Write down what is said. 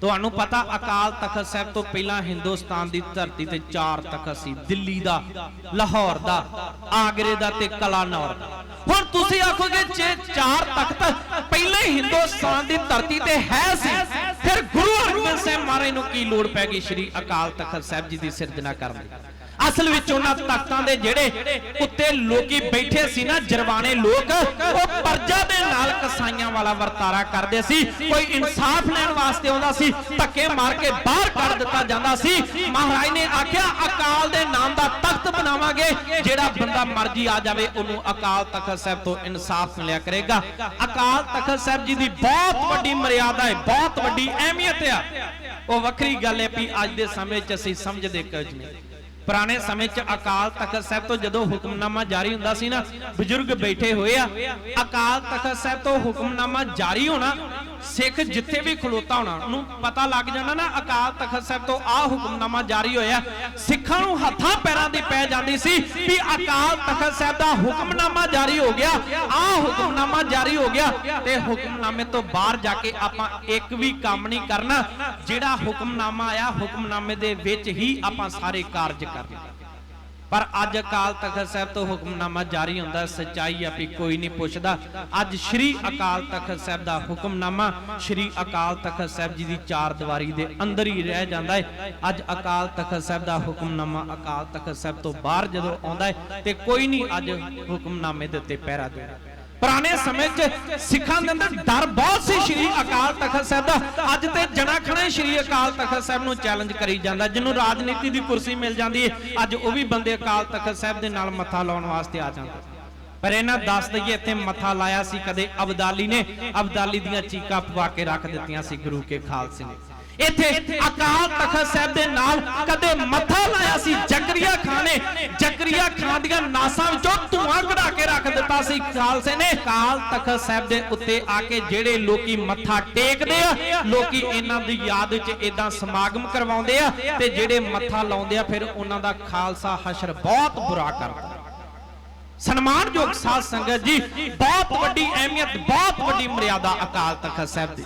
ਤੁਹਾਨੂੰ ਪਤਾ ਅਕਾਲ ਤਖਤ ਸਾਹਿਬ ਤੋਂ ਪਹਿਲਾਂ ਹਿੰਦੁਸਤਾਨ ਦੀ ਧਰਤੀ ਤੇ ਚਾਰ ਤਖਤ ਸੀ, ਦਿੱਲੀ ਦਾ, ਲਾਹੌਰ ਦਾ, ਆਗਰੇ ਦਾ ਤੇ ਕਲਾਨੌਰ ਹੁਣ ਤੁਸੀਂ ਆਖੋਗੇ ਜੇ ਚਾਰ ਤਖਤ ਪਹਿਲਾਂ ਹੀ ਹਿੰਦੁਸਤਾਨ ਦੀ ਧਰਤੀ ਤੇ ਹੈ ਸੀ, ਫਿਰ ਗੁਰੂ ਅਰਜਨ ਸਾਹਿਬ ਮਹਾਰਾਜ ਨੂੰ ਕੀ ਲੋੜ ਪੈ ਗਈ ਸ੍ਰੀ ਅਕਾਲ ਤਖਤ ਸਾਹਿਬ ਜੀ ਦੀ ਸਿਰਜਣਾ ਕਰਨ ਦੀ? ਅਸਲ ਵਿੱਚ ਉਹਨਾਂ ਤਖਤਾਂ ਦੇ ਜਿਹੜੇ ਉੱਤੇ ਲੋਕੀ ਬੈਠੇ ਸੀ ਨਾ, ਜਰਵਾਣੇ ਲੋਕ, ਉਹ ਪਰਜਾ ਦੇ ਨਾਲ ਕਸਾਈਆਂ ਵਾਲਾ ਵਰਤਾਰਾ ਕਰਦੇ ਸੀ। ਕੋਈ ਇਨਸਾਫ ਲੈਣ ਵਾਸਤੇ ਆਉਂਦਾ ਸੀ, ਧੱਕੇ ਮਾਰ ਕੇ ਬਾਹਰ ਕੱਢ ਦਿੱਤਾ ਜਾਂਦਾ ਸੀ। ਮਹਾਰਾਜ ਨੇ ਆਖਿਆ, ਅਕਾਲ ਦੇ ਨਾਮ ਦਾ ਤਖਤ ਬਣਾਵਾਂਗੇ, ਜਿਹੜਾ ਬੰਦਾ ਮਰਜ਼ੀ ਆ ਜਾਵੇ, ਉਹਨੂੰ ਅਕਾਲ ਤਖਤ ਸਾਹਿਬ ਤੋਂ ਇਨਸਾਫ ਮਿਲਿਆ ਕਰੇਗਾ। ਅਕਾਲ ਤਖਤ ਸਾਹਿਬ ਜੀ ਦੀ ਬਹੁਤ ਵੱਡੀ ਮਰਿਆਦਾ ਹੈ, ਬਹੁਤ ਵੱਡੀ ਅਹਿਮੀਅਤ ਆ। ਉਹ ਵੱਖਰੀ ਗੱਲ ਹੈ ਵੀ ਅੱਜ ਦੇ ਸਮੇਂ 'ਚ ਅਸੀਂ ਸਮਝਦੇ ਕੁਝ ਨਹੀਂ ਪੁਰਾਣੇ ਸਮੇਂ 'ਚ ਅਕਾਲ ਤਖਤ ਸਾਹਿਬ ਤੋਂ ਜਦੋਂ ਹੁਕਮਨਾਮਾ ਜਾਰੀ ਹੁੰਦਾ ਸੀ ਨਾ, ਬਜ਼ੁਰਗ ਬੈਠੇ ਹੋਏ ਆ, ਅਕਾਲ ਤਖਤ ਸਾਹਿਬ ਤੋਂ ਹੁਕਮਨਾਮਾ ਜਾਰੀ ਹੋਣਾ ਸਿੱਖ ਜਿੱਥੇ ਵੀ ਖਲੋਤਾ ਹੋਣਾ, ਉਹਨੂੰ ਪਤਾ ਲੱਗ ਜਾਣਾ ਨਾ, ਅਕਾਲ ਤਖਤ ਸਾਹਿਬ ਤੋਂ ਆਹ ਹੁਕਮਨਾਮਾ ਜਾਰੀ ਹੋਇਆ। ਸਿੱਖਾਂ ਨੂੰ ਹੱਥਾਂ ਪੈਰਾਂ ਦੀ ਪੈ ਜਾਂਦੀ ਸੀ ਵੀ ਅਕਾਲ ਤਖਤ ਸਾਹਿਬ ਦਾ ਹੁਕਮਨਾਮਾ ਜਾਰੀ ਹੋ ਗਿਆ, ਆਹ ਹੁਕਮਨਾਮਾ ਜਾਰੀ ਹੋ ਗਿਆ ਤੇ ਹੁਕਮਨਾਮੇ ਤੋਂ ਬਾਹਰ ਜਾ ਕੇ ਆਪਾਂ ਇੱਕ ਵੀ ਕੰਮ ਨਹੀਂ ਕਰਨਾ। ਜਿਹੜਾ ਹੁਕਮਨਾਮਾ ਆਇਆ, ਹੁਕਮਨਾਮੇ ਦੇ ਵਿੱਚ ਹੀ ਆਪਾਂ ਸਾਰੇ ਕਾਰਜ ਕਰਨੇ। ਪਰ ਅੱਜ ਅਕਾਲ ਤਖਤ ਸਾਹਿਬ ਤੋਂ ਹੁਕਮਨਾਮਾ ਜਾਰੀ ਹੁੰਦਾ, ਸਚਾਈ ਆ ਕੋਈ ਨਹੀਂ ਪੁੱਛਦਾ। ਅੱਜ ਸ੍ਰੀ ਅਕਾਲ ਤਖਤ ਸਾਹਿਬ ਦਾ ਹੁਕਮਨਾਮਾ, ਸ੍ਰੀ ਅਕਾਲ ਤਖਤ ਸਾਹਿਬ ਜੀ ਦੀ ਚਾਰ ਦੀਵਾਰੀ ਦੇ ਅੰਦਰ ਹੀ ਰਹਿ ਜਾਂਦਾ ਹੈ। ਅੱਜ ਅਕਾਲ ਤਖਤ ਸਾਹਿਬ ਦਾ ਹੁਕਮਨਾਮਾ ਅਕਾਲ ਤਖਤ ਸਾਹਿਬ ਤੋਂ ਬਾਹਰ ਜਦੋਂ ਆਉਂਦਾ ਹੈ ਤੇ ਕੋਈ ਨਹੀਂ ਅੱਜ ਹੁਕਮਨਾਮੇ ਦੇ ਉੱਤੇ ਪਹਿਰਾ ਦੇ ਪੁਰਾਣੇ ਸਮੇਂ 'ਚ ਸਿੱਖਾਂ ਦੇ ਅੰਦਰ ਡਰ ਬਹੁਤ ਸੀ ਸ਼੍ਰੀ ਅਕਾਲ ਤਖਤ ਸਾਹਿਬ ਦਾ। ਅੱਜ ਤੇ ਜਣਾ ਖਣਾ ਹੀ ਸ਼੍ਰੀ ਅਕਾਲ ਤਖਤ ਸਾਹਿਬ ਨੂੰ ਚੈਲੰਜ ਕਰੀ ਜਾਂਦਾ ਜਿਹਨੂੰ ਰਾਜਨੀਤੀ ਦੀ ਕੁਰਸੀ ਮਿਲ ਜਾਂਦੀ ਹੈ ਅੱਜ ਉਹ ਵੀ ਬੰਦੇ ਅਕਾਲ ਤਖਤ ਸਾਹਿਬ ਦੇ ਨਾਲ ਮੱਥਾ ਲਾਉਣ ਵਾਸਤੇ ਆ ਜਾਂਦੇ। ਪਰ ਇਹਨਾਂ ਦੱਸ ਦਈਏ ਇੱਥੇ ਮੱਥਾ ਲਾਇਆ ਸੀ ਕਦੇ ਅਬਦਾਲੀ ਨੇ ਅਬਦਾਲੀ ਦੀਆਂ ਚੀਕਾਂ ਪਵਾ ਕੇ ਰੱਖ ਦਿੱਤੀਆਂ ਸੀ ਗੁਰੂ ਕੇ ਖਾਲਸੇ ਨੇ। ਇੱਥੇ ਅਕਾਲ ਤਖਤ ਸਾਹਿਬ ਦੇ ਨਾਲ ਕਦੇ ਮੱਥਾ ਲਾਇਆ ਸੀ ਜ਼ਕਰੀਆ ਖਾਨ ਨੇ ਜ਼ਕਰੀਆ ਖਾਨ ਦੀਆਂ ਨਾਸਾਂ ਵਿੱਚੋਂ ਧੂਆਂ ਕਢਾ ਕੇ ਰੱਖ ਦਿੱਤਾ ਸੀ। ਖਾਲਸੇ ਨੇ ਅਕਾਲ ਤਖਤ ਸਾਹਿਬ ਦੇ ਉੱਤੇ ਆ ਕੇ ਜਿਹੜੇ ਲੋਕੀ ਮੱਥਾ ਟੇਕਦੇ ਆ, ਲੋਕੀ ਇਹਨਾਂ ਦੀ ਯਾਦ ਵਿੱਚ ਇਦਾਂ ਸਮਾਗਮ ਕਰਵਾਉਂਦੇ ਆ ਤੇ ਜਿਹੜੇ ਮੱਥਾ ਲਾਉਂਦੇ ਆ, ਫਿਰ ਉਹਨਾਂ ਦਾ ਖਾਲਸਾ ਹਸ਼ਰ ਬਹੁਤ ਬੁਰਾ ਕਰਦਾ। ਸਨਮਾਨਯੋਗ ਸਾਧ ਸੰਗਤ ਜੀ, ਬਹੁਤ ਵੱਡੀ ਅਹਿਮੀਅਤ, ਬਹੁਤ ਵੱਡੀ ਮਰਿਆਦਾ ਅਕਾਲ ਤਖਤ ਸਾਹਿਬ ਦੀ।